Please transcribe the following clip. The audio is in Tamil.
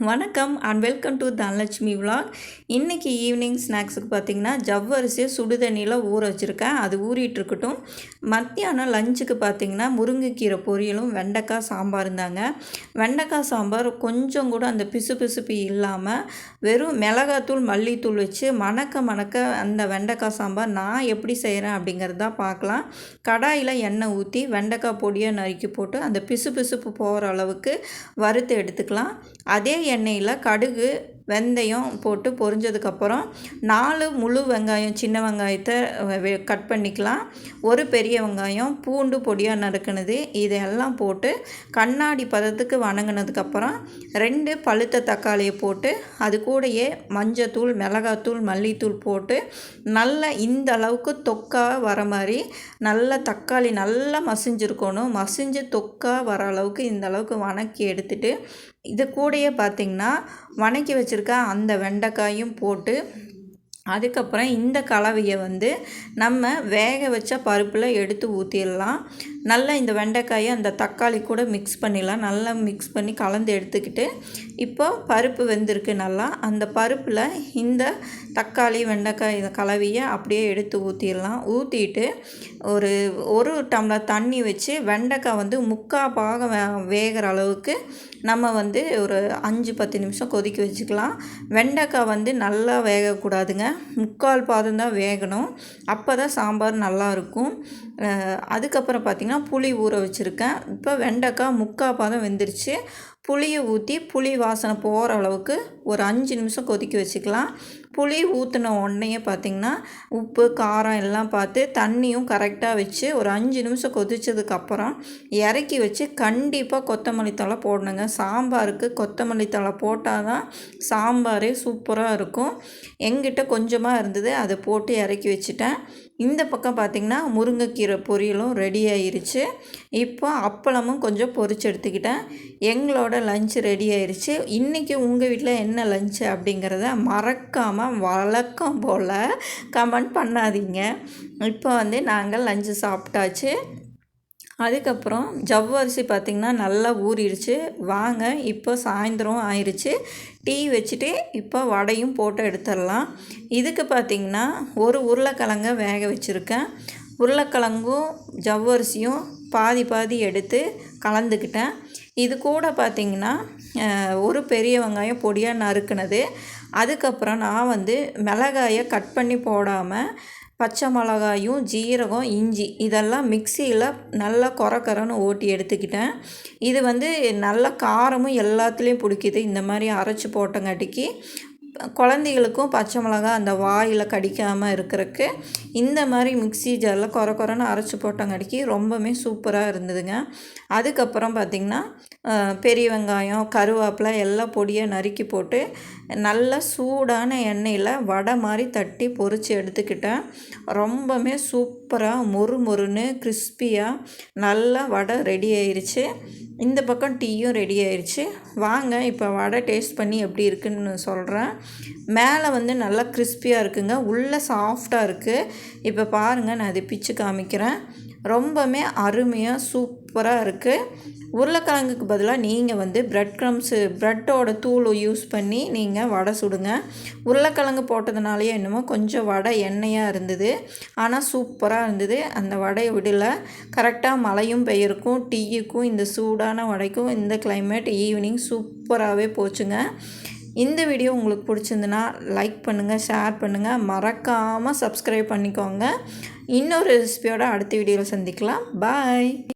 வணக்கம் and welcome to Dhanalakshmi vlog இன்றைக்கி ஈவினிங் ஸ்நாக்ஸுக்கு பார்த்திங்கன்னா ஜவ்வரிசியை சுடு தண்ணியில் ஊற வச்சுருக்கேன். அது ஊறிட்டுருக்கட்டும் மத்தியானம் லஞ்சுக்கு பார்த்திங்கன்னா முருங்கைக்கீரை பொரியலும் வெண்டைக்காய் சாம்பார் இருந்தாங்க. வெண்டைக்காய் சாம்பார் கொஞ்சம் கூட அந்த பிசு பிசுப்பு இல்லாமல் வெறும் மிளகாத்தூள் மல்லித்தூள் வச்சு மணக்க மணக்க அந்த வெண்டைக்காய் சாம்பார் நான் எப்படி செய்கிறேன் அப்படிங்கிறத பார்க்கலாம். கடாயில் எண்ணெய் ஊற்றி வெண்டைக்காய் பொடியை நறுக்கி போட்டு அந்த பிசு பிசுப்பு போகிற அளவுக்கு வறுத்து எடுத்துக்கலாம். அதே எண்ணெயில் கடுகு வெந்தயம் போட்டு பொரிஞ்சதுக்கப்புறம் நாலு முழு வெங்காயம் சின்ன வெங்காயத்தை கட் பண்ணிக்கலாம். ஒரு பெரிய வெங்காயம் பூண்டு பொடியாக நறுக்கினது இதையெல்லாம் போட்டு கண்ணாடி பதத்துக்கு வணங்கினதுக்கப்புறம் ரெண்டு பழுத்த தக்காளியை போட்டு அது கூடயே மஞ்சத்தூள் மிளகாத்தூள் மல்லித்தூள் போட்டு நல்லா இந்த அளவுக்கு தொக்காக வர மாதிரி நல்ல தக்காளி நல்லா மசிஞ்சிருக்கணும். மசிஞ்சு தொக்காக வர அளவுக்கு இந்த அளவுக்கு வணக்கி எடுத்துட்டு இது கூடயே பார்த்திங்கன்னா வணக்கி வச்சுருக்க அந்த வெண்டைக்காயும் போட்டு அதுக்கப்புறம் இந்த கலவையை வந்து நம்ம வேக வச்ச பருப்பில் எடுத்து ஊற்றிடலாம் நல்லா இந்த வெண்டைக்காயை அந்த தக்காளி கூட மிக்ஸ் பண்ணிடலாம். நல்லா மிக்ஸ் பண்ணி கலந்து எடுத்துக்கிட்டு இப்போ பருப்பு வெந்திருக்கு நல்லா. அந்த பருப்பில் இந்த தக்காளி வெண்டைக்காய் இதை கலவையை அப்படியே எடுத்து ஊற்றிடலாம் ஊற்றிட்டு ஒரு ஒரு டம்ளர் தண்ணி வச்சு வெண்டைக்காய் வந்து முக்கால் பாகம் வேகிற அளவுக்கு நம்ம வந்து ஒரு அஞ்சு பத்து நிமிஷம் கொதிக்க வச்சுக்கலாம். வெண்டைக்காய் வந்து நல்லா வேகக்கூடாதுங்க. முக்கால் பாதம் தான் வேகணும். அப்போ தான் சாம்பார் நல்லாயிருக்கும் அதுக்கப்புறம் பார்த்திங்கன்னா புளி ஊற வச்சுருக்கேன். இப்போ வெண்டைக்காய் முக்கால் பாதம் வெந்துருச்சு. புளியை ஊற்றி புளி வாசனை போகிற அளவுக்கு ஒரு அஞ்சு நிமிஷம் கொதிக்க வச்சுக்கலாம். புளி ஊற்றின உடனே பார்த்திங்கன்னா உப்பு காரம் எல்லாம் பார்த்து தண்ணியும் கரெக்டாக வச்சு ஒரு அஞ்சு நிமிஷம் கொதித்ததுக்கப்புறம் இறக்கி வச்சு கண்டிப்பாக கொத்தமல்லி தழை போடணுங்க. சாம்பாருக்கு கொத்தமல்லி தழை போட்டால் தான் சாம்பாரே சூப்பராக இருக்கும். எங்கிட்ட கொஞ்சமாக இருந்தது அதை போட்டு இறக்கி வச்சுட்டேன். இந்த பக்கம் பார்த்திங்கன்னா முருங்கைக்கீரை பொரியலும் ரெடி ஆயிருச்சு. இப்போ அப்பளமும் கொஞ்சம் பொரிச்சு எடுத்துக்கிட்டேன். எங்களோட லஞ்ச் ரெடி ஆயிடுச்சு இன்றைக்கி உங்கள் வீட்டில் என்ன லஞ்சு அப்படிங்கிறத மறக்காமல் வழக்கம் போல் கமெண்ட் பண்ணாதீங்க. இப்போ வந்து நாங்கள் லஞ்சு சாப்பிட்டாச்சு. அதுக்கப்புறம் ஜவ்வரிசி பார்த்திங்கன்னா நல்லா ஊறிடுச்சு. வாங்க இப்போ சாயந்தரம் ஆயிடுச்சு டீ வச்சுட்டு இப்போ வடையும் போட்டு எடுத்துடலாம். இதுக்கு பார்த்திங்கன்னா ஒரு உருளைக்கிழங்க வேக வச்சுருக்கேன். உருளைக்கிழங்கும் ஜவ்வரிசியும் பாதி பாதி எடுத்து கலந்துக்கிட்டேன். இது கூட பார்த்திங்கன்னா ஒரு பெரிய வெங்காயம் பொடியாக நறுக்குனது. அதுக்கப்புறம் நான் வந்து மிளகாயை கட் பண்ணி போடாமல் பச்சை மிளகாயும் ஜீரகம் இஞ்சி இதெல்லாம் மிக்சியில் நல்லா குறக்கரன்னு ஓட்டி எடுத்துக்கிட்டேன். இது வந்து நல்ல காரமும் எல்லாத்துலேயும் பிடிக்கிது. இந்த மாதிரி அரைச்சி போட்டங்காட்டிக்கு குழந்தைகளுக்கும் பச்சை மிளகா அந்த வாயில் கடிக்காமல் இருக்கிறதுக்கு இந்த மாதிரி மிக்சி ஜாரில் குறை குறைன்னு அரைச்சி போட்டங்காடிக்கு ரொம்பவுமே சூப்பராக இருந்ததுங்க. அதுக்கப்புறம் பார்த்திங்கன்னா பெரிய வெங்காயம் கருவேப்பிலை எல்லாம் பொடியாக நறுக்கி போட்டு நல்ல சூடான எண்ணெயில் வடை மாதிரி தட்டி பொறிச்சு எடுத்துக்கிட்டேன். ரொம்பவுமே சூப்பராக மொறு மொறுன்னு கிறிஸ்பியாக நல்லா வடை ரெடி ஆயிடுச்சு இந்த பக்கம் டீயும் ரெடி ஆயிடுச்சு வாங்க இப்போ வடை டேஸ்ட் பண்ணி எப்படி இருக்குன்னு சொல்கிறேன் மேலே வந்து நல்லா கிறிஸ்பியாக இருக்குங்க. உள்ளே சாஃப்டாக இருக்குது இப்போ பாருங்கள் நான் அதை பிச்சு காமிக்கிறேன். ரொம்பவுமே அருமையாக சூப்பராக இருக்குது உருளைக்கிழங்குக்கு பதிலாக நீங்கள் வந்து ப்ரெட் க்ரம்ஸு ப்ரெட்டோட தூள் யூஸ் பண்ணி நீங்கள் வடை சுடுங்க. உருளைக்கிழங்கு போட்டதுனாலேயே என்னமோ கொஞ்சம் வடை எண்ணெயாக இருந்தது. ஆனால் சூப்பராக இருந்தது. அந்த வடையை விடல. கரெக்டாக மழையும் பெய்யிருக்கும் டீயுக்கும் இந்த சூடான வடைக்கும் இந்த கிளைமேட் ஈவினிங் சூப்பராகவே போச்சுங்க. இந்த வீடியோ உங்களுக்கு பிடிச்சிருந்துன்னா லைக் பண்ணுங்கள் ஷேர் பண்ணுங்கள் மறக்காமல் சப்ஸ்கிரைப் பண்ணிக்கோங்க. இன்னொரு ரெசிபியோட அடுத்த வீடியோவில் சந்திக்கலாம். பாய்